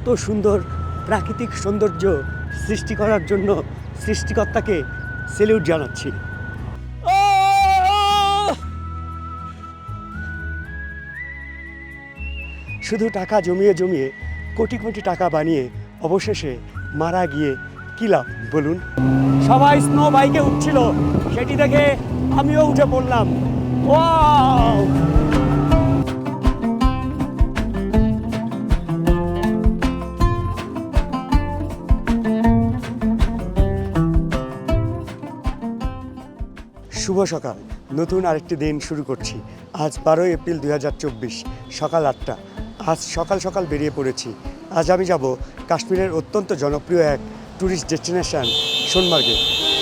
এত সুন্দর প্রাকৃতিক সৌন্দর্য সৃষ্টি করার জন্য সৃষ্টিকর্তাকে সেলিউট জানাচ্ছি। শুধু টাকা জমিয়ে জমিয়ে কোটি কোটি টাকা বানিয়ে অবশেষে মারা গিয়ে কি লাভ, বলুন? সবাই স্নো বাইকে উঠছিল, সেটি দেখে আমিও উঠে পড়লাম। ওয়াও! সকাল। নতুন আরেকটি দিন শুরু করছি। আজ বারোই এপ্রিল দু হাজার চব্বিশ, সকাল আটটা। আজ সকাল সকাল বেরিয়ে পড়েছি। আজ আমি যাব কাশ্মীরের অত্যন্ত জনপ্রিয় এক ট্যুরিস্ট ডেস্টিনেশন সোনমার্গে।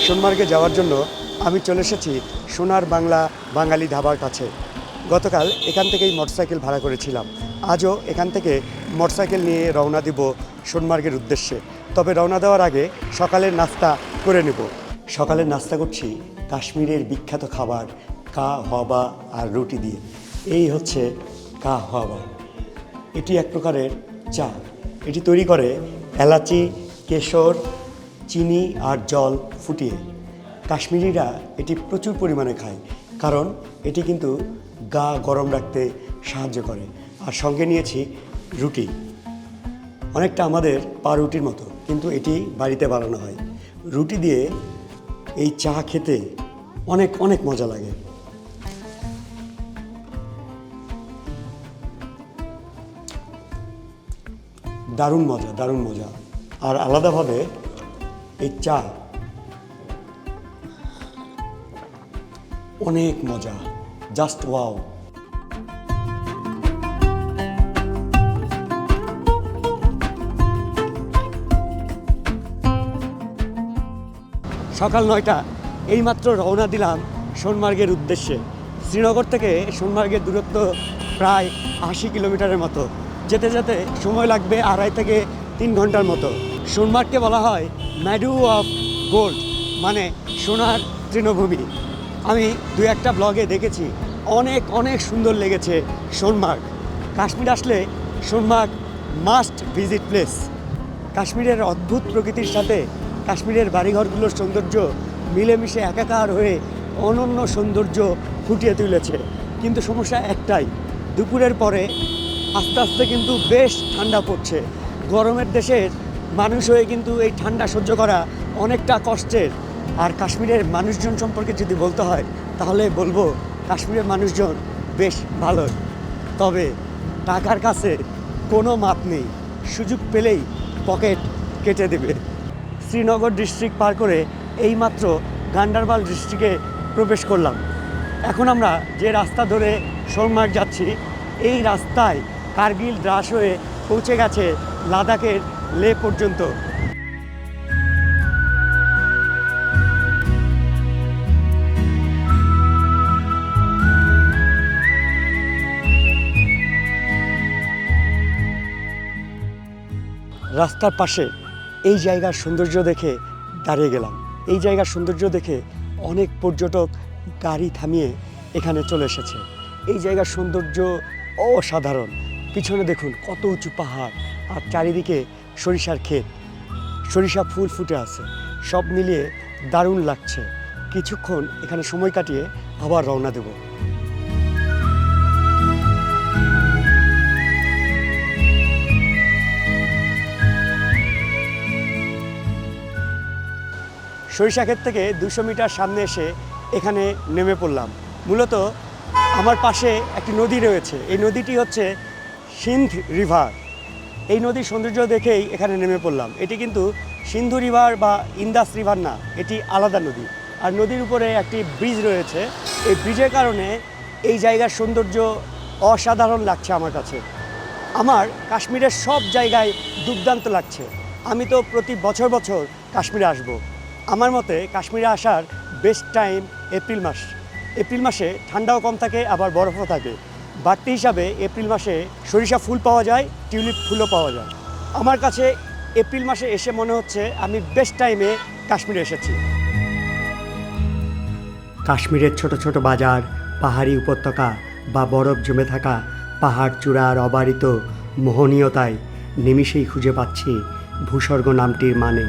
সোনমার্গে যাওয়ার জন্য আমি চলে এসেছি সোনার বাংলা বাঙালি ধাবার কাছে। গতকাল এখান থেকেই মোটরসাইকেল ভাড়া করেছিলাম। আজও এখান থেকে মোটরসাইকেল নিয়ে রওনা দিব সোনমার্গের উদ্দেশ্যে। তবে রওনা দেওয়ার আগে সকালের নাস্তা করে নেব। সকালের নাস্তা করছি কাশ্মীরের বিখ্যাত খাবার কা হবা আর রুটি দিয়ে। এই হচ্ছে কা হবা এটি এক প্রকারের চা। এটি তৈরি করে এলাচি, কেশর, চিনি আর জল ফুটিয়ে। কাশ্মীরিরা এটি প্রচুর পরিমাণে খায়, কারণ এটি কিন্তু গা গরম রাখতে সাহায্য করে। আর সঙ্গে নিয়েছি রুটি। অনেকটা আমাদের পাউরুটির মতো, কিন্তু এটি বাড়িতে বানানো হয়। রুটি দিয়ে এই চা খেতে অনেক অনেক মজা লাগে। দারুণ মজা দারুণ মজা। আর আলাদাভাবে এই চা অনেক মজা, জাস্ট ওয়াও। সকাল নয়টা এইমাত্র রওনা দিলাম সোনমার্গের উদ্দেশ্যে। শ্রীনগর থেকে সোনমার্গের দূরত্ব প্রায় আশি কিলোমিটারের মতো। যেতে যেতে সময় লাগবে আড়াই থেকে তিন ঘণ্টার মতো। সোনমার্গকে বলা হয় ম্যাডু অফ গোল্ড মানে সোনার তৃণভূমি। আমি দু একটা ব্লগে দেখেছি, অনেক অনেক সুন্দর লেগেছে সোনমার্গ। কাশ্মীর আসলে সোনমার্গ মাস্ট ভিজিট প্লেস। কাশ্মীরের অদ্ভুত প্রকৃতির সাথে কাশ্মীরের বাড়িঘরগুলোর সৌন্দর্য মিলেমিশে একাকার হয়ে অনন্য সৌন্দর্য ফুটিয়ে তুলেছে। কিন্তু সমস্যা একটাই, দুপুরের পরে আস্তে আস্তে কিন্তু বেশ ঠান্ডা পড়ছে। গরমের দেশের মানুষ হয়ে কিন্তু এই ঠান্ডা সহ্য করা অনেকটা কষ্টের। আর কাশ্মীরের মানুষজন সম্পর্কে যদি বলতে হয়, তাহলে বলব কাশ্মীরের মানুষজন বেশ ভালো তবে টাকার কাছে কোনো মাপ নেই, সুযোগ পেলেই পকেট কেটে দেবে। শ্রীনগর ডিস্ট্রিক্ট পার করে এইমাত্র গান্ডারবাল ডিস্ট্রিক্টে প্রবেশ করলাম। এখন আমরা যে রাস্তা ধরে সোনমার্গ যাচ্ছি, এই রাস্তায় কার্গিল দ্রাস হয়ে পৌঁছে গেছে লাদাখের লে পর্যন্ত। রাস্তার পাশে এই জায়গার সৌন্দর্য দেখে দাঁড়িয়ে গেলাম। এই জায়গার সৌন্দর্য দেখে অনেক পর্যটক গাড়ি থামিয়ে এখানে চলে এসেছে। এই জায়গার সৌন্দর্য অসাধারণ। পিছনে দেখুন কত উঁচু পাহাড় আর চারিদিকে সরিষার ক্ষেত। সরিষা ফুল ফুটে আছে। সব মিলিয়ে দারুণ লাগছে। কিছুক্ষণ এখানে সময় কাটিয়ে আবার রওনা দেবো। সরিষা ক্ষেত থেকে দুশো মিটার সামনে এসে এখানে নেমে পড়লাম। মূলত আমার পাশে একটি নদী রয়েছে। এই নদীটি হচ্ছে সিন্ধ রিভার। এই নদীর সৌন্দর্য দেখেই এখানে নেমে পড়লাম। এটি কিন্তু সিন্ধু রিভার বা ইন্দাস রিভার না, এটি আলাদা নদী। আর নদীর উপরে একটি ব্রিজ রয়েছে। এই ব্রিজের কারণে এই জায়গার সৌন্দর্য অসাধারণ লাগছে আমার কাছে। আমার কাশ্মীরের সব জায়গায় দুর্দান্ত লাগছে। আমি তো প্রতি বছর বছর কাশ্মীরে আসব। আমার মতে কাশ্মীরে আসার বেস্ট টাইম এপ্রিল মাস। এপ্রিল মাসে ঠান্ডাও কম থাকে, আবার বরফও থাকে। বাড়তি হিসাবে এপ্রিল মাসে সরিষা ফুল পাওয়া যায়, টিউলিপ ফুলও পাওয়া যায়। আমার কাছে এপ্রিল মাসে এসে মনে হচ্ছে আমি বেস্ট টাইমে কাশ্মীরে এসেছি। কাশ্মীরের ছোট ছোট বাজার, পাহাড়ি উপত্যকা বা বরফ জমে থাকা পাহাড় চূড়ার অবারিত, মোহনীয়তায় নিমিষেই খুঁজে পাচ্ছি ভূস্বর্গ নামটির মানে।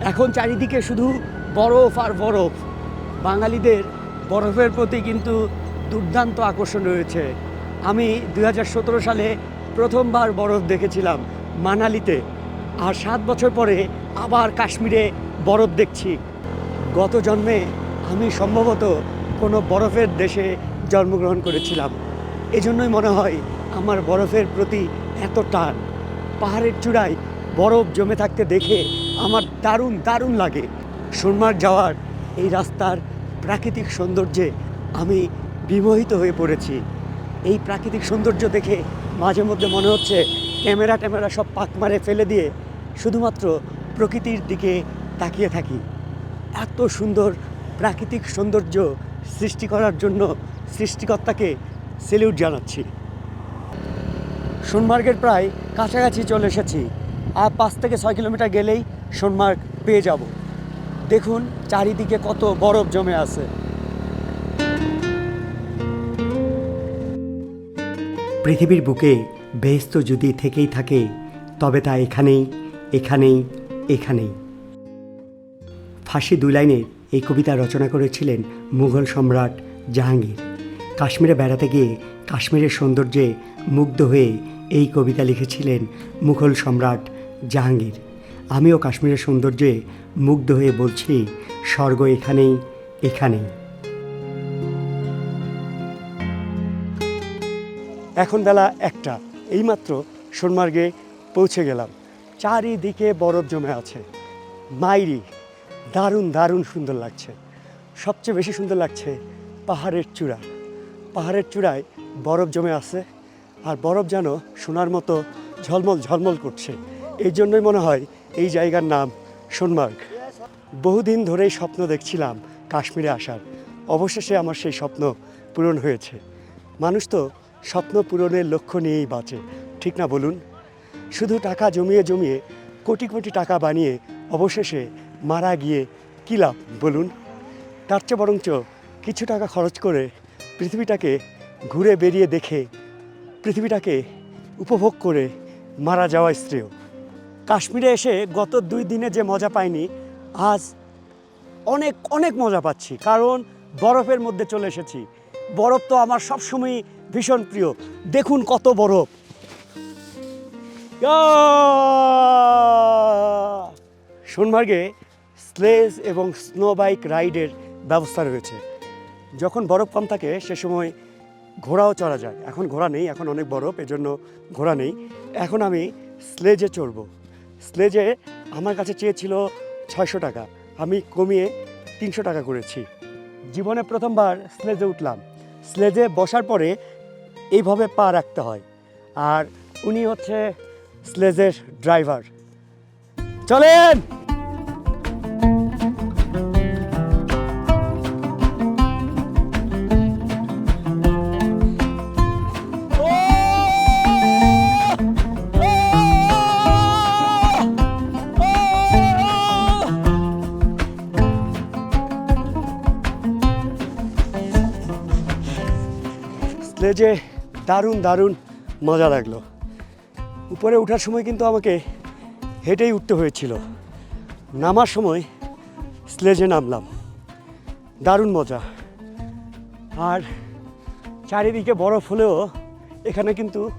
এখন চারিদিকে শুধু বরফ আর বরফ। বাঙালিদের বরফের প্রতি কিন্তু দুর্দান্ত আকর্ষণ রয়েছে। আমি দু হাজার সতেরো সালে প্রথমবার বরফ দেখেছিলাম মানালিতে। আর সাত বছর পরে আবার কাশ্মীরে বরফ দেখছি। গত জন্মে আমি সম্ভবত কোনো বরফের দেশে জন্মগ্রহণ করেছিলাম। এজন্যই মনে হয় আমার বরফের প্রতি এত টান পাহাড়ের চূড়ায় বরফ জমে থাকতে দেখে আমার দারুণ দারুণ লাগে। সোনমার্গ যাওয়ার এই রাস্তার প্রাকৃতিক সৌন্দর্যে আমি বিমোহিত হয়ে পড়েছি। এই প্রাকৃতিক সৌন্দর্য দেখে মাঝে মধ্যে মনে হচ্ছে ক্যামেরা ট্যামেরা সব পাক মারে ফেলে দিয়ে শুধুমাত্র প্রকৃতির দিকে তাকিয়ে থাকি। এত সুন্দর প্রাকৃতিক সৌন্দর্য সৃষ্টি করার জন্য সৃষ্টিকর্তাকে সেলিউট জানাচ্ছি। সোনমার্গের প্রায় কাছাকাছি চলে এসেছি। আর পাঁচ থেকে ছয় কিলোমিটার গেলেই সোনমার্গ পেয়ে যাব। দেখুন চারিদিকে কত বরফ জমে আছে। পৃথিবীর বুকে বেহেস্ত যদি থেকেই থাকে, তবে তা এখানেই এখানেই এখানেই। ফাঁসি দুই লাইনের এই কবিতা রচনা করেছিলেন মুঘল সম্রাট জাহাঙ্গীর। কাশ্মীরে বেড়াতে গিয়ে কাশ্মীরের সৌন্দর্যে মুগ্ধ হয়ে এই কবিতা লিখেছিলেন মুঘল সম্রাট জাহাঙ্গীর, আমিও কাশ্মীরের সৌন্দর্যে মুগ্ধ হয়ে বলছি, স্বর্গ এখানেই এখানেই। এখন বেলা একটা, এইমাত্র সোনমার্গে পৌঁছে গেলাম। চারিদিকে বরফ জমে আছে। মাইরি, দারুণ দারুণ সুন্দর লাগছে। সবচেয়ে বেশি সুন্দর লাগছে পাহাড়ের চূড়া। পাহাড়ের চূড়ায় বরফ জমে আছে, আর বরফ যেন সোনার মতো ঝলমল ঝলমল করছে। এই জন্যই মনে হয় এই জায়গার নাম সোনমার্গ। বহুদিন ধরেই স্বপ্ন দেখছিলাম কাশ্মীরে আসার। অবশেষে আমার সেই স্বপ্ন পূরণ হয়েছে। মানুষ তো স্বপ্ন পূরণের লক্ষ্য নিয়েই বাঁচে, ঠিক না বলুন? শুধু টাকা জমিয়ে জমিয়ে কোটি কোটি টাকা বানিয়ে অবশেষে মারা গিয়ে কী লাভ, বলুন? তার চেয়ে বরঞ্চ কিছু টাকা খরচ করে পৃথিবীটাকে ঘুরে বেরিয়ে দেখে, পৃথিবীটাকে উপভোগ করে মারা যাওয়া শ্রেয়। কাশ্মীরে এসে গত দুই দিনে যে মজা পাইনি, আজ অনেক অনেক মজা পাচ্ছি। কারণ বরফের মধ্যে চলে এসেছি। বরফ তো আমার সবসময় ভীষণ প্রিয়। দেখুন কত বরফ! সোনমার্গে স্লেজ এবং স্নো বাইক রাইডের ব্যবস্থা রয়েছে। যখন বরফ কম থাকে, সে সময় ঘোড়াও চড়া যায়। এখন ঘোড়া নেই, এখন অনেক বরফ, এজন্য ঘোড়া নেই। এখন আমি স্লেজে চড়ব। স্লেজে আমার কাছে চেয়েছিল ছয়শো টাকা। আমি কমিয়ে তিনশো টাকা করেছি। জীবনে প্রথমবার স্লেজে উঠলাম। স্লেজে বসার পরে এইভাবে পা রাখতে হয়। আর উনি হচ্ছে স্লেজের ড্রাইভার। চলেন! স্লেজে দারুণ দারুণ মজা লাগল। উপরে ওঠার সময় কিন্তু আমাকে হেঁটেই উঠতে হয়েছিল। নামার সময় স্লেজে নামলাম। দারুণ মজা। আর চারিদিকে বরফ হলেও এখানে কিন্তু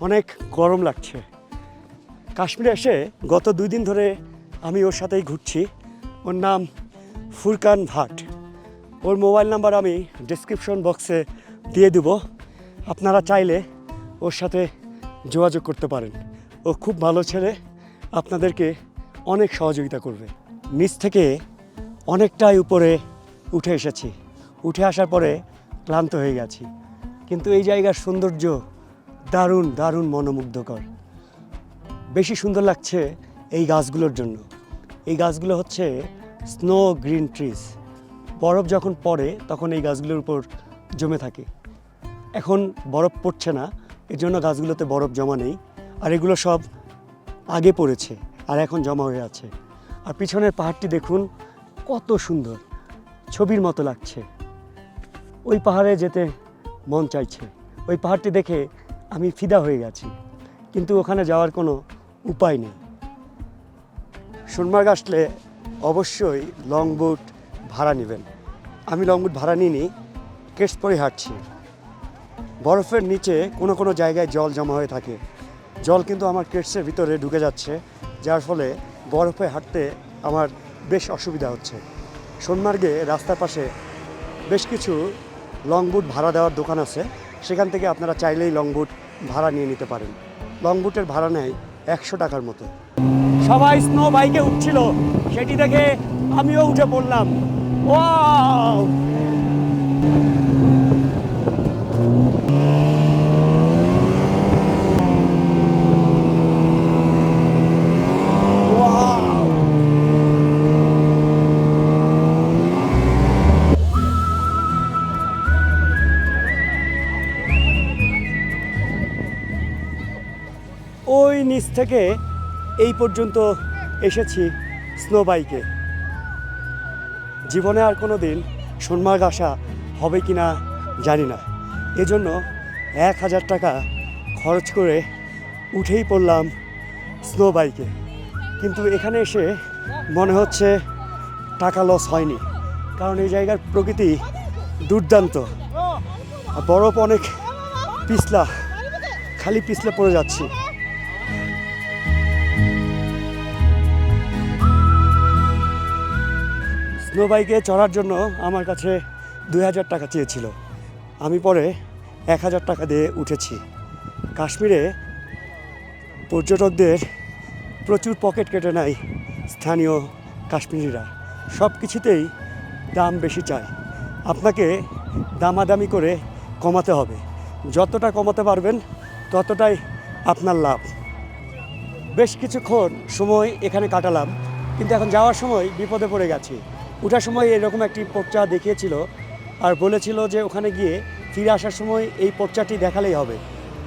অনেক গরম লাগছে। কাশ্মীরে এসে গত দুই দিন ধরে আমি ওর সাথেই ঘুরছি। ওর নাম ফুরকান ভাট। ওর মোবাইল নাম্বার আমি ডিসক্রিপশন বক্সে দিয়ে দেব। আপনারা চাইলে ওর সাথে যোগাযোগ করতে পারেন। ও খুব ভালো ছেলে, আপনাদেরকে অনেক সহযোগিতা করবে। নিচ থেকে অনেকটাই উপরে উঠে এসেছি। উঠে আসার পরে ক্লান্ত হয়ে গেছি। কিন্তু এই জায়গার সৌন্দর্য দারুণ দারুণ মনোমুগ্ধকর। বেশি সুন্দর লাগছে এই গাছগুলোর জন্য। এই গাছগুলো হচ্ছে স্নো গ্রিন ট্রিজ। বরফ যখন পড়ে, তখন এই গাছগুলোর উপর জমে থাকে। এখন বরফ পড়ছে না এর জন্য গাছগুলোতে বরফ জমা নেই, আর এগুলো সব আগে পড়েছে, আর এখন জমা হয়ে আছে। আর পিছনের পাহাড়টি দেখুন, কত সুন্দর, ছবির মতো লাগছে। ওই পাহাড়ে যেতে মন চাইছে। ওই পাহাড়টি দেখে আমি ফিদা হয়ে গেছি, কিন্তু ওখানে যাওয়ার কোনো উপায় নেই। সোনমার্গ আসলে অবশ্যই লং বুট ভাড়া নেবেন। আমি লং বুট ভাড়া নিইনি কেস পরে হাঁটছি। বরফের নিচে কোনো কোনো জায়গায় জল জমা হয়ে থাকে। জল কিন্তু আমার কেটসের ভিতরে ঢুকে যাচ্ছে, যার ফলে বরফে হাঁটতে আমার বেশ অসুবিধা হচ্ছে। সোনমার্গে রাস্তার পাশে বেশ কিছু লং বুট ভাড়া দেওয়ার দোকান আছে। সেখান থেকে আপনারা চাইলেই লং বুট ভাড়া নিয়ে নিতে পারেন। লং বুটের ভাড়া নেয় একশো টাকার মতো। সবাই স্নো বাইকে উঠছিল। সেটি দেখে আমিও উঠে পড়লাম। ওয়াও! নিচ থেকে এই পর্যন্ত এসেছি স্নো বাইকে জীবনে আর কোনো দিন সোনমার্গ আসা হবে কি না জানি না। এজন্য এক হাজার টাকা খরচ করে উঠেই পড়লাম স্নো বাইকে কিন্তু এখানে এসে মনে হচ্ছে টাকা লস হয়নি, কারণ এই জায়গার প্রকৃতি দুর্দান্ত। বরফ অনেক পিছলা, খালি পিছলে পড়ে যাচ্ছি। স্নো বাইকে চড়ার জন্য আমার কাছে দুই হাজার টাকা চেয়েছিল। আমি পরে এক হাজার টাকা দিয়ে উঠেছি। কাশ্মীরে পর্যটকদের প্রচুর পকেট কেটে নেয় স্থানীয় কাশ্মীরিরা। সব কিছুতেই দাম বেশি চায়। আপনাকে দামাদামি করে কমাতে হবে। যতটা কমাতে পারবেন, ততটাই আপনার লাভ। বেশ কিছুক্ষণ সময় এখানে কাটালাম, কিন্তু এখন যাওয়ার সময় বিপদে পড়ে গেছি। ওঠার সময় এরকম একটি পর্চা দেখিয়েছিল আর বলেছিল যে ওখানে গিয়ে ফিরে আসার সময় এই পর্চাটি দেখালেই হবে।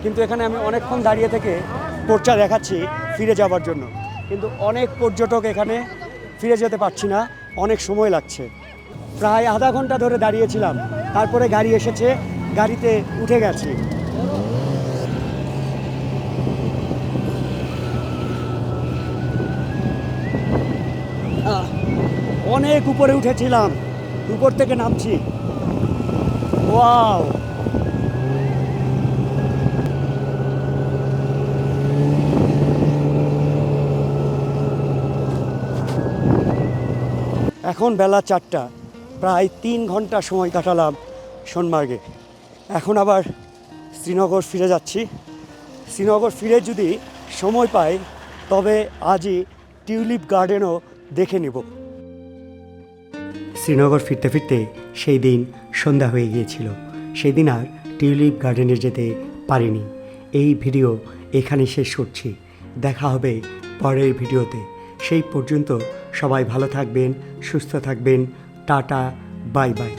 কিন্তু এখানে আমি অনেকক্ষণ দাঁড়িয়ে থেকে পর্চা দেখাচ্ছি ফিরে যাওয়ার জন্য। কিন্তু অনেক পর্যটক এখানে ফিরে যেতে পারছি না, অনেক সময় লাগছে। প্রায় আধা ঘণ্টা ধরে দাঁড়িয়েছিলাম, তারপরে গাড়ি এসেছে, গাড়িতে উঠে গেছি। অনেক উপরে উঠেছিলাম। উপর থেকে নামছি। ওয়াও। এখন বেলা চারটা। প্রায় তিন ঘণ্টা সময় কাটালাম সোনমার্গে। এখন আবার শ্রীনগর ফিরে যাচ্ছি। শ্রীনগর ফিরে যদি সময় পাই, তবে আজই টিউলিপ গার্ডেনও দেখে নেব। শ্রীনগর ফিরতে ফিরতে সেই দিন সন্ধ্যা হয়ে গিয়েছিল। সেই দিন আর টিউলিপ গার্ডেনে যেতে পারিনি। এই ভিডিও এখানে শেষ করছি। দেখা হবে পরের ভিডিওতে। সেই পর্যন্ত সবাই ভালো থাকবেন, সুস্থ থাকবেন। Tata, bye bye.